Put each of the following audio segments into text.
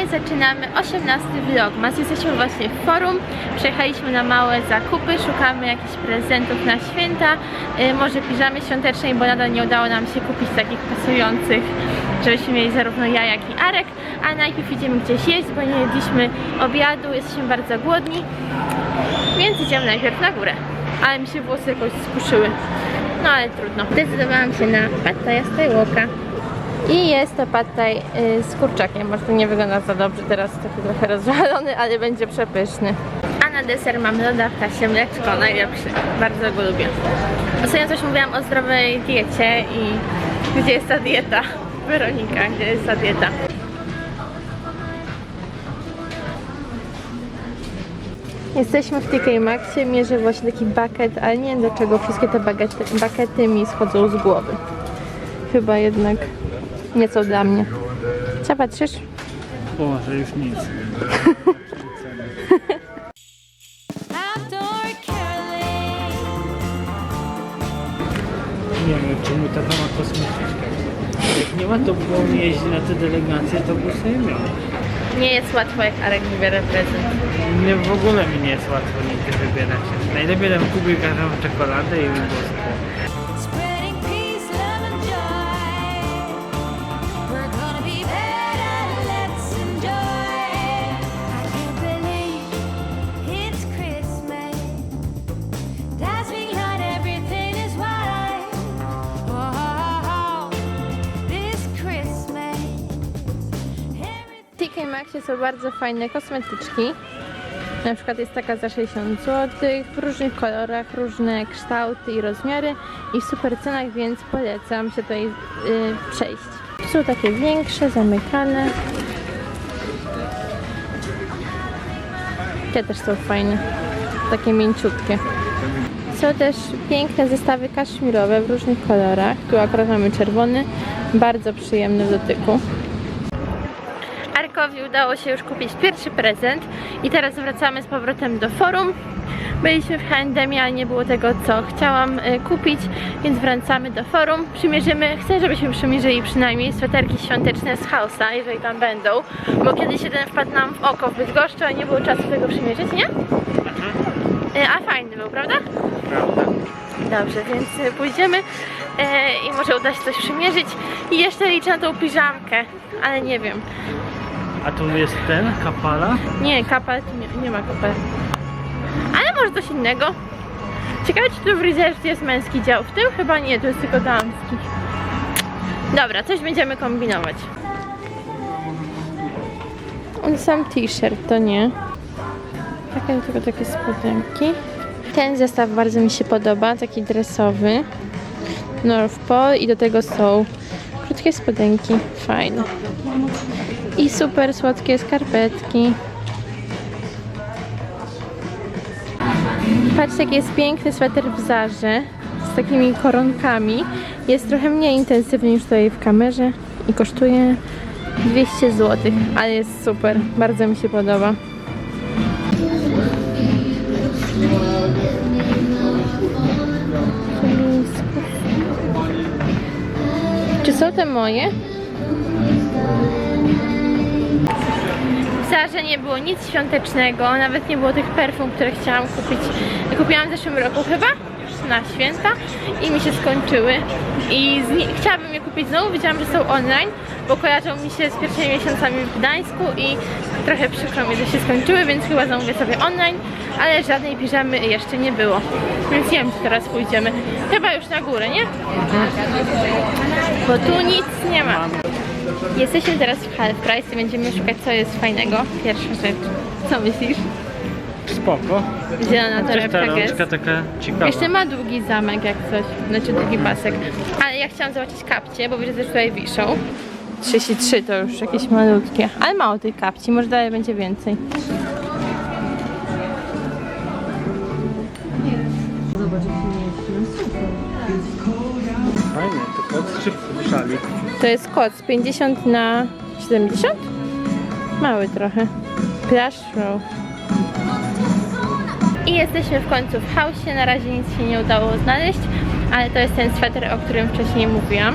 Dzisiaj zaczynamy 18 vlogmas. Jesteśmy właśnie w forum. Przyjechaliśmy na małe zakupy, szukamy jakichś prezentów na święta, y, może piżamy świątecznej, bo nadal nie udało nam się kupić takich pasujących, żebyśmy mieli zarówno ja, jak i Arek. A najpierw idziemy gdzieś jeść, bo nie jedliśmy obiadu, jesteśmy bardzo głodni, więc idziemy najpierw na górę. Ale mi się włosy jakoś skuszyły. No ale trudno. Zdecydowałam się na pattaja z Taiwoka. I jest to pad thai y, z kurczakiem. Może to nie wygląda za dobrze, teraz taki trochę rozwalony, ale będzie przepyszny. A na deser mam loda w kasie mleczko, najlepszy. Bardzo go lubię. Ostatnio coś mówiłam o zdrowej diecie i gdzie jest ta dieta? Weronika, gdzie jest ta dieta? Jesteśmy w TK Maxie, mierzę właśnie taki bucket, ale nie wiem dlaczego wszystkie te bagety, bakety mi schodzą z głowy. Chyba jednak nieco dla mnie. Co patrzysz? O, że już nic. Nie wiem, czemu ta mama kosmetyczka. Jak nie ma, to było jeździć na te delegacje, to by sobie miał. Nie jest łatwo, jak Arek wybiera prezent. Nie, w ogóle mi nie jest łatwo nigdy wybierać. Najlepiej dam Kubie każdą czekoladę i by Są bardzo fajne kosmetyczki. Na przykład jest taka za 60 zł, w różnych kolorach, różne kształty i rozmiary i w super cenach, więc polecam się tutaj y, przejść. Są takie większe, zamykane. Te też są fajne, takie mięciutkie. Są też piękne zestawy kaszmirowe w różnych kolorach. Tu akurat mamy czerwony, bardzo przyjemny w dotyku. Arkowi udało się już kupić pierwszy prezent i teraz wracamy z powrotem do forum. Byliśmy w H&M, ale nie było tego, co chciałam y, kupić, więc wracamy do forum. Przymierzymy, chcę, żebyśmy przymierzyli przynajmniej sweterki świąteczne z Hausa, jeżeli tam będą, bo kiedyś jeden wpadł nam w oko w Bydgoszczu, a nie było czasu tego przymierzyć, nie? Y, A fajny był, prawda? Prawda? Dobrze, więc y, pójdziemy i może uda się coś przymierzyć. I jeszcze liczę na tą piżamkę, ale nie wiem. A tu jest ten, kapala? Nie, kapel, tu nie, nie ma kapel. Ale może coś innego. Ciekawe, czy tu w Reserve jest męski dział. W tym chyba nie, to jest tylko damski. Dobra, coś będziemy kombinować. On sam t-shirt, to nie. Takie, tylko takie spodenki. Ten zestaw bardzo mi się podoba, taki dresowy. North Pole i do tego są krótkie spodenki, fajne. I super słodkie skarpetki. Patrzcie, jaki jest piękny sweter w Zarze z takimi koronkami. Jest trochę mniej intensywny niż tutaj w kamerze i kosztuje 200 zł, ale jest super. Bardzo mi się podoba. Czy są te moje? W Zarze nie było nic świątecznego, nawet nie było tych perfum, które chciałam kupić. Kupiłam w zeszłym roku chyba, na święta i mi się skończyły. I chciałabym je kupić znowu, wiedziałam, że są online, bo kojarzą mi się z pierwszymi miesiącami w Gdańsku i trochę przykro mi, że się skończyły, więc chyba zamówię sobie online, ale żadnej piżamy jeszcze nie było. Więc nie wiem, czy teraz pójdziemy. Chyba już na górę, nie? Bo tu nic nie ma. Jesteśmy teraz w Half Price i będziemy szukać co jest fajnego. Pierwsza rzecz. Co myślisz? Spoko. Zielona Też ta torebka rączka jest. taka ciekawa. Jeszcze ma długi zamek jak coś, znaczy długi pasek. Ale ja chciałam zobaczyć kapcie, bo widzę, że tutaj wiszą. 33 to już jakieś malutkie, ale mało tych kapci, może dalej będzie więcej. Fajnie, to kot czy szalik? To jest koc 50 na 70? Mały trochę. Plush row. I jesteśmy w końcu w hausie. Na razie nic się nie udało znaleźć, ale to jest ten sweter, o którym wcześniej mówiłam.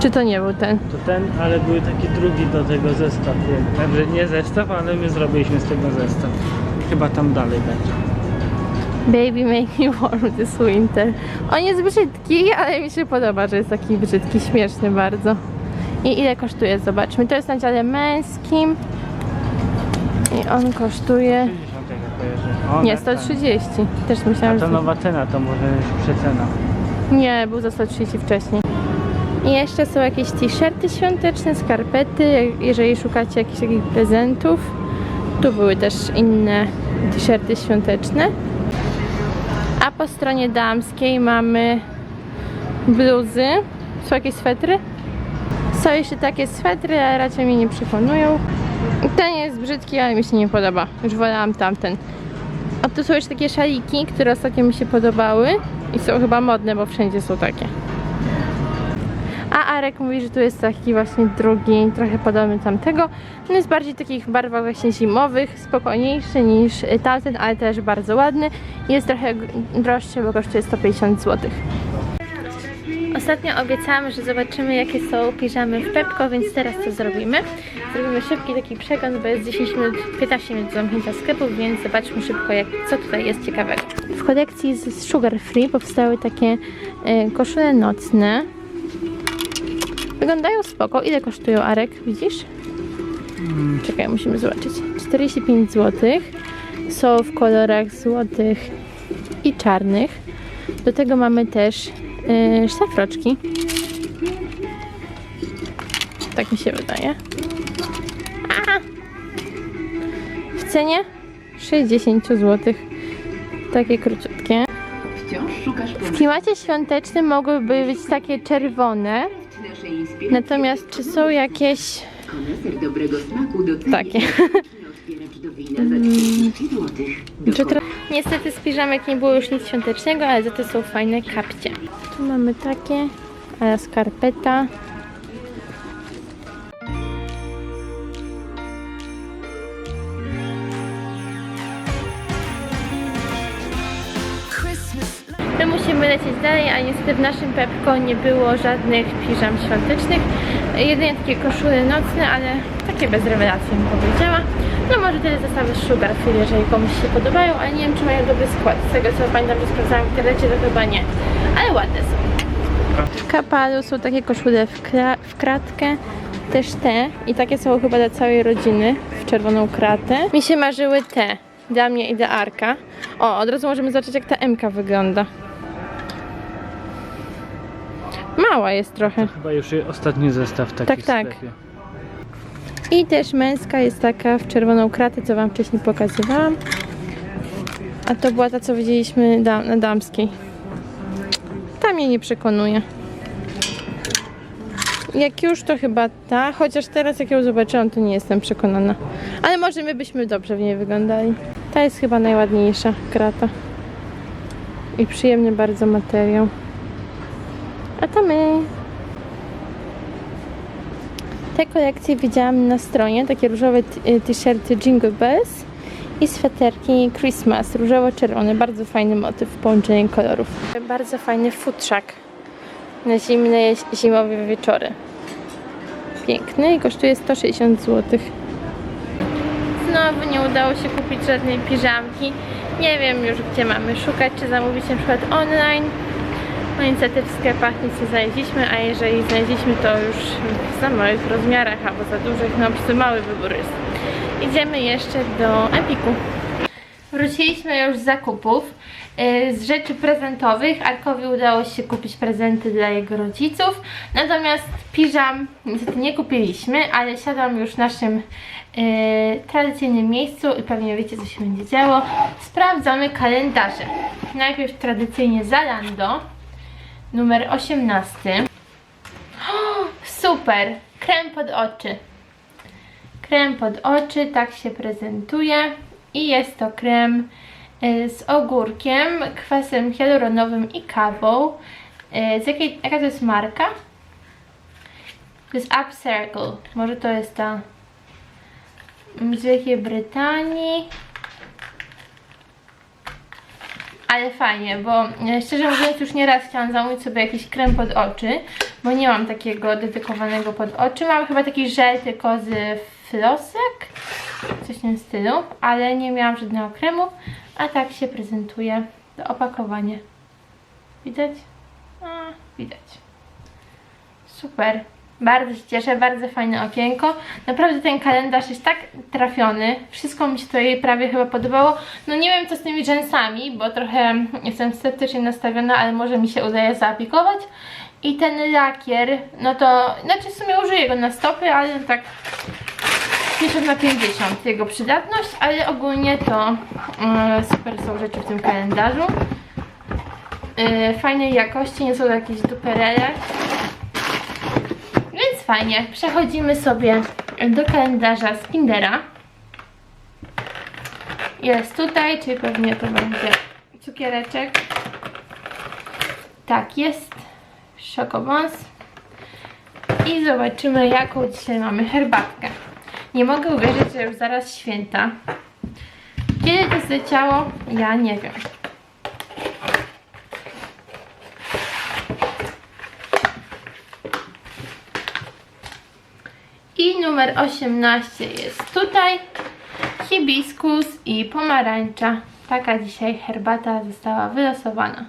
Czy to nie był ten? To ten, ale był taki drugi do tego zestaw. Także nie zestaw, ale my zrobiliśmy z tego zestaw. Chyba tam dalej będzie. Baby make me warm this winter. On jest brzydki, ale mi się podoba, że jest taki brzydki, śmieszny bardzo. I ile kosztuje? Zobaczmy. To jest na dziale męskim. I on kosztuje... 50 tego kojarzę. O, Nie, tak, 130. Też myślałam, A to że... nowa cena, to może już przecena. Nie, był za 130 wcześniej. I jeszcze są jakieś t-shirty świąteczne, skarpety, jeżeli szukacie jakichś takich prezentów. Tu były też inne t-shirty świąteczne. A po stronie damskiej mamy bluzy. Są jakieś swetry? Są jeszcze takie swetry, ale raczej mnie nie przekonują. Ten jest brzydki, ale mi się nie podoba. Już wolałam tamten. A tu są jeszcze takie szaliki, które ostatnio mi się podobały i są chyba modne, bo wszędzie są takie. A Arek mówi, że tu jest taki właśnie drugi, trochę podobny tamtego. On jest bardziej takich barwach właśnie zimowych, spokojniejszy niż y, tamten, ale też bardzo ładny. Jest trochę droższy, bo kosztuje 150 zł. Ostatnio obiecałam, że zobaczymy jakie są piżamy w Pepko, więc teraz to zrobimy. Zrobimy szybki taki przegląd, bo jest 10 minut, 15 minut zamknięcia sklepu, więc zobaczmy szybko jak, co tutaj jest ciekawego. W kolekcji z Sugar Free powstały takie e, koszule nocne. Wyglądają spoko. Ile kosztują Arek, widzisz? Czekaj, musimy zobaczyć. 45 zł. Są w kolorach złotych i czarnych. Do tego mamy też yy, szlafroczki. Tak mi się wydaje. A! W cenie 60 zł. Takie króciutkie. Wciąż szukasz W klimacie świątecznym mogłyby być takie czerwone. Natomiast czy są jakieś Koneser dobrego smaku docenia. takie? Otwieracz do wina za 30 zł. Czy tra- Niestety z piżamek nie było już nic świątecznego, ale za to są fajne kapcie. Tu mamy takie, ale skarpeta. Musimy lecieć dalej, a niestety w naszym Pepko nie było żadnych piżam świątecznych. Jedynie takie koszule nocne, ale takie bez rewelacji bym powiedziała. No może tyle zestawy z Sugar Free, jeżeli komuś się podobają, ale nie wiem czy mają dobry skład. Z tego co pamiętam, że sprawdzałam w internecie, to chyba nie. Ale ładne są. W Kapalu są takie koszule w, kra- w kratkę. Też te i takie są chyba dla całej rodziny w czerwoną kratę. Mi się marzyły te, dla mnie i dla Arka. O, od razu możemy zobaczyć jak ta MK wygląda. Mała jest trochę. Chyba już ostatni zestaw taki Tak, w tak. sklepie. I też męska jest taka w czerwoną kratę, co wam wcześniej pokazywałam. A to była ta, co widzieliśmy da- na damskiej. Ta mnie nie przekonuje. Jak już to chyba ta, chociaż teraz jak ją zobaczyłam, to nie jestem przekonana. Ale może my byśmy dobrze w niej wyglądali. Ta jest chyba najładniejsza krata. I przyjemny bardzo materiał. A to my. Te kolekcje widziałam na stronie, takie różowe y, t-shirty Jingle Bells i sweterki Christmas, różowo-czerwony, bardzo fajny motyw w połączeniu kolorów. Bardzo fajny futrzak na zimne, zimowe wieczory. Piękny i kosztuje 160 zł. Znowu nie udało się kupić żadnej piżamki. Nie wiem już gdzie mamy szukać, czy zamówić na przykład online. No niestety w sklepach nic nie znaleźliśmy, a jeżeli znaleźliśmy to już w za małych rozmiarach albo za dużych, no po prostu mały wybór jest. Idziemy jeszcze do Epiku. Wróciliśmy już z zakupów. Yy, Z rzeczy prezentowych Arkowi udało się kupić prezenty dla jego rodziców. Natomiast piżam niestety nie kupiliśmy, ale siadam już w naszym yy, tradycyjnym miejscu i pewnie wiecie co się będzie działo. Sprawdzamy kalendarze. Najpierw tradycyjnie Zalando numer 18. O, super! Krem pod oczy. Krem pod oczy, tak się prezentuje. I jest to krem y, z ogórkiem, kwasem hialuronowym i kawą. Y, Z jakiej, jaka to jest marka? To jest Upcircle. Może to jest ta mm, z Wielkiej Brytanii. Ale fajnie, bo e, szczerze mówiąc już nieraz chciałam zamówić sobie jakiś krem pod oczy, bo nie mam takiego dedykowanego pod oczy. Mam chyba taki żel tylko z flosek, coś w tym stylu, ale nie miałam żadnego kremu, a tak się prezentuje to opakowanie. Widać? A, widać. Super. Bardzo się cieszę, bardzo fajne okienko. Naprawdę ten kalendarz jest tak trafiony. Wszystko mi się tutaj prawie chyba podobało. No nie wiem co z tymi rzęsami, bo trochę jestem sceptycznie nastawiona, ale może mi się udaje zaaplikować. I ten lakier, no to, znaczy w sumie użyję go na stopy, ale tak 50 na 50 jego przydatność, ale ogólnie to e, super są rzeczy w tym kalendarzu. E, fajnej jakości, nie są to jakieś duperele. Fajnie, przechodzimy sobie do kalendarza z Kindera. Jest tutaj, czyli pewnie to będzie cukiereczek. Tak, jest szokobons. I zobaczymy, jaką dzisiaj mamy herbatkę. Nie mogę uwierzyć, że już zaraz święta. Kiedy to zleciało? Ja nie wiem. I numer 18 jest tutaj. Hibiskus i pomarańcza. Taka dzisiaj herbata została wylosowana.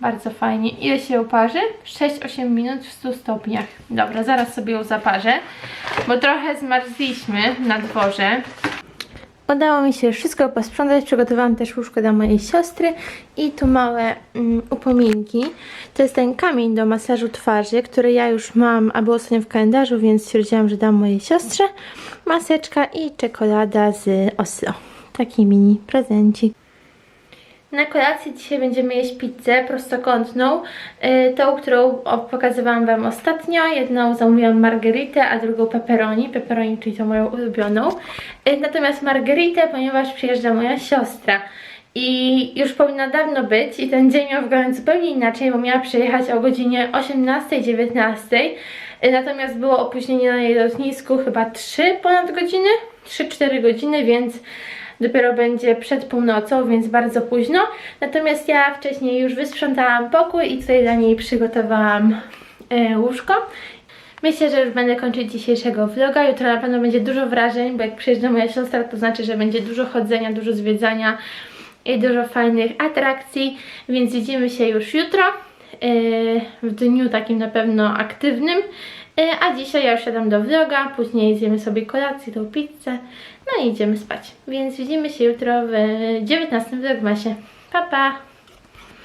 Bardzo fajnie. Ile się uparzy? 6-8 minut w 100 stopniach. Dobra, zaraz sobie ją zaparzę, bo trochę zmarzliśmy na dworze. Udało mi się wszystko posprzątać, przygotowałam też łóżko dla mojej siostry i tu małe mm, upominki. To jest ten kamień do masażu twarzy, który ja już mam, a był ostatnio w kalendarzu, więc stwierdziłam, że dam mojej siostrze. Maseczka i czekolada z Oslo. Taki mini prezencik. Na kolację dzisiaj będziemy jeść pizzę prostokątną, yy, tą, którą pokazywałam Wam ostatnio. Jedną zamówiłam margheritę, a drugą pepperoni. Pepperoni, czyli tą moją ulubioną. Yy, natomiast margheritę, ponieważ przyjeżdża moja siostra. I już powinna dawno być i ten dzień miał wyglądać zupełnie inaczej, bo miała przyjechać o godzinie 18-19. Yy, Natomiast było opóźnienie na jej lotnisku chyba 3 ponad godziny, 3-4 godziny, więc dopiero będzie przed północą, więc bardzo późno. Natomiast ja wcześniej już wysprzątałam pokój i tutaj dla niej przygotowałam e, łóżko. Myślę, że już będę kończyć dzisiejszego vloga. Jutro na pewno będzie dużo wrażeń, bo jak przyjeżdża moja siostra, to znaczy, że będzie dużo chodzenia, dużo zwiedzania i dużo fajnych atrakcji, więc widzimy się już jutro e, w dniu takim na pewno aktywnym. E, A dzisiaj ja już siadam do vloga, później zjemy sobie kolację, tą pizzę, no i idziemy spać. Więc widzimy się jutro w 19 vlogmasie. Pa, pa!